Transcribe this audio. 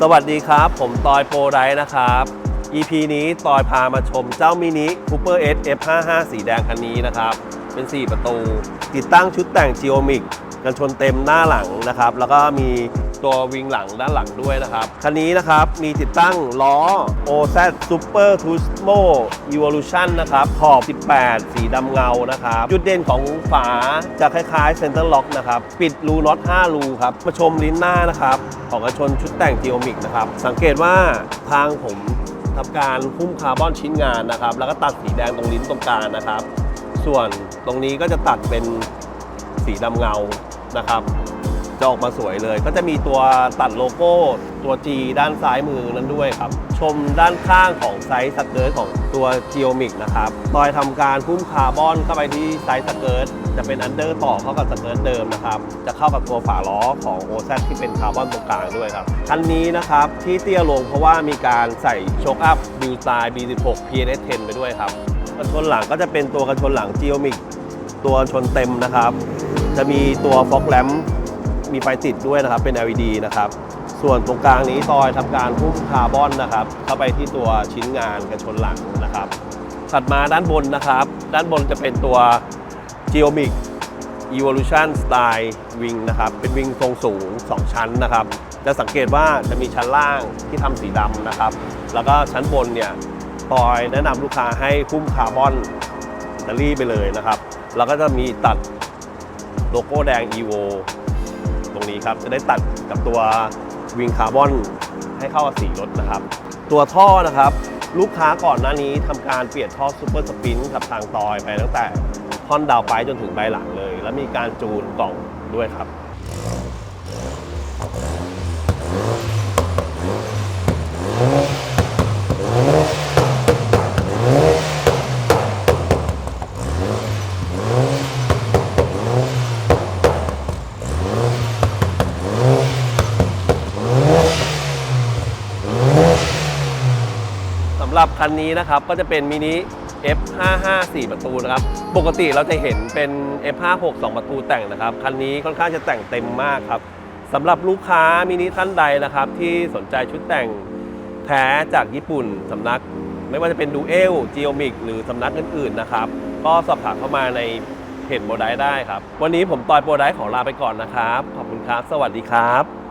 สวัสดีครับ ผมตอยโปรไรนะครับ EP นี้ตอยพามาชมเจ้ามินิ Cooper S F55 สีแดงคันนี้นะครับ เป็น 4 ประตู ติดตั้งชุดแต่งจิโอมิก กันชนเต็มหน้าหลังนะครับ แล้วก็มี ตัววิงหลังด้านหลังด้วยนะครับ คันนี้นะครับมีติดตั้งล้อ OZ Super Turismo Evolution นะครับขอบ 18 สีดำเงานะครับ จุดเด่นของฝาจะคล้ายๆ Center Lock นะครับ ปิดรูน็อต 5 รูครับ มาชมลิ้นหน้านะครับ ของกระชนชุดแต่ง Geomic นะครับ สังเกตว่าทางผมทำการหุ้มคาร์บอนชิ้นงานนะครับ แล้วก็ตัดสีแดงตรงลิ้นตรงกลางนะครับ ส่วนตรงนี้ก็จะตัดเป็นสีดำเงานะครับ จะออกมาสวยเลย ก็จะมีตัวตัดโลโก้ตัว G ด้านซ้ายมือนั้นด้วยครับ ชมด้านข้างของไซส์สเกิร์ตของตัว Geomic นะครับตอยทำการพุ่มคาร์บอนเข้าไปที่ไซส์สเกิร์ตจะเป็นอันเดอร์ต่อเข้ากับสเกิร์ตเดิมนะครับ จะเข้ากับตัวฝาล้อของ OZ ที่เป็นคาร์บอนตรงกลางด้วยครับคันนี้นะครับที่เตี้ยลงเพราะว่ามีการใส่โชคอัพบิวไตล์ B16 PNS 10ไปด้วยครับกันชนหลังก็จะเป็นตัวกันชนหลัง Geomic ตัวชนเต็มนะครับ จะมีตัวฟ็อกแลม มีไฟติดด้วยนะครับเป็น LED นะครับ ส่วนตรงกลางนี้ซอยทำการหุ้มคาร์บอนนะครับ เข้าไปที่ตัวชิ้นงานกันชนหลังนะครับ ถัดมาด้านบนนะครับ ด้านบนจะเป็นตัว Geomic Evolution Style Wing นะครับ เป็นวิงทรงสูง 2 ชั้นนะครับ จะสังเกตว่าจะมีชั้นล่างที่ทำสีดำนะครับ แล้วก็ชั้นบนเนี่ยปอยแนะนำลูกค้าให้หุ้มคาร์บอนแบตเตอรี่ไปเลยนะครับ แล้วก็จะมีตัดโลโก้แดง EVO รงนี้ครับจะได้ตัดกับตัววิงคาร์บอนให้เข้ากับสีรถนะครับ ตัวท่อนะครับ ลูกค้าก่อนหน้านี้ทำการเปลี่ยนท่อซูเปอร์สปินกับทางตอยไปตั้งแต่ท่อนดาวไปจนถึงใบหลังเลย และมีการจูนกล่องด้วยครับ หรับคันนี้นะครับก็จะเป็นมินิ F55 4 ประตูนะครับ ปกติเราจะเห็นเป็น F56 2 ประตูแต่งนะครับ คันนี้ค่อนข้างจะแต่งเต็มมากครับสำหรับลูกค้ามินิท่านใดนะครับ ที่สนใจชุดแต่งแท้จากญี่ปุ่นสำนัก ไม่ว่าจะเป็นดูเอลจีโอมิกหรือสำนักอื่นๆนะครับ ก็สอบถามเข้ามาในเพจโปรไดได้ครับ วันนี้ผมตอยโปรไดขอลาไปก่อนนะครับ ขอบคุณครับ สวัสดีครับ